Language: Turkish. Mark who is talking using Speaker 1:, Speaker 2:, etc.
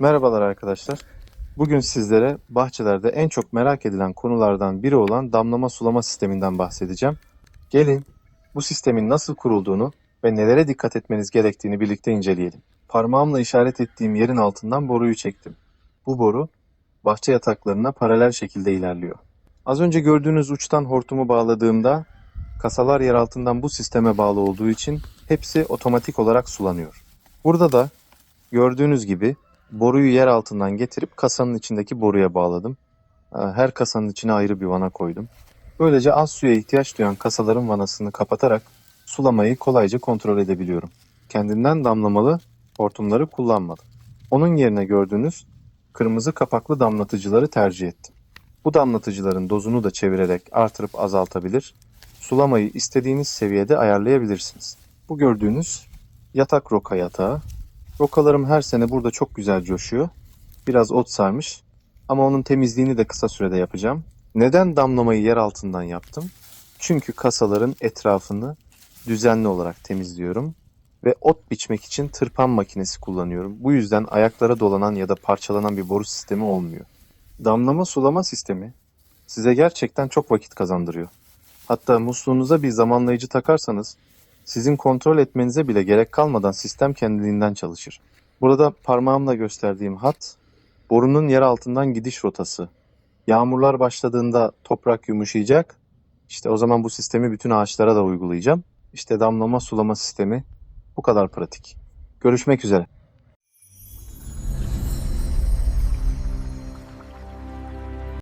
Speaker 1: Merhabalar arkadaşlar. Bugün sizlere bahçelerde en çok merak edilen konulardan biri olan damlama sulama sisteminden bahsedeceğim. Gelin bu sistemin nasıl kurulduğunu ve nelere dikkat etmeniz gerektiğini birlikte inceleyelim. Parmağımla işaret ettiğim yerin altından boruyu çektim. Bu boru bahçe yataklarına paralel şekilde ilerliyor. Az önce gördüğünüz uçtan hortumu bağladığımda kasalar yer altından bu sisteme bağlı olduğu için hepsi otomatik olarak sulanıyor. Burada da gördüğünüz gibi boruyu yer altından getirip kasanın içindeki boruya bağladım. Ee, Her kasanın içine ayrı bir vana koydum. Böylece az suya ihtiyaç duyan kasaların vanasını kapatarak sulamayı kolayca kontrol edebiliyorum. Kendinden damlamalı hortumları kullanmadım. Onun yerine gördüğünüz kırmızı kapaklı damlatıcıları tercih ettim. Bu damlatıcıların dozunu da çevirerek artırıp azaltabilir, sulamayı istediğiniz seviyede ayarlayabilirsiniz. Bu gördüğünüz yatak roka yatağı. Rokalarım her sene burada çok güzel coşuyor. Biraz ot sarmış ama onun temizliğini de kısa sürede yapacağım. Neden damlamayı yer altından yaptım? Çünkü kasaların etrafını düzenli olarak temizliyorum ve ot biçmek için tırpan makinesi kullanıyorum. Bu yüzden ayaklara dolanan ya da parçalanan bir boru sistemi olmuyor. Damlama sulama sistemi size gerçekten çok vakit kazandırıyor. Hatta musluğunuza bir zamanlayıcı takarsanız sizin kontrol etmenize bile gerek kalmadan sistem kendiliğinden çalışır. Burada parmağımla gösterdiğim hat borunun yer altından gidiş rotası. Yağmurlar başladığında toprak yumuşayacak. İşte o zaman bu sistemi bütün ağaçlara da uygulayacağım. İşte damlama sulama sistemi bu kadar pratik. Görüşmek üzere.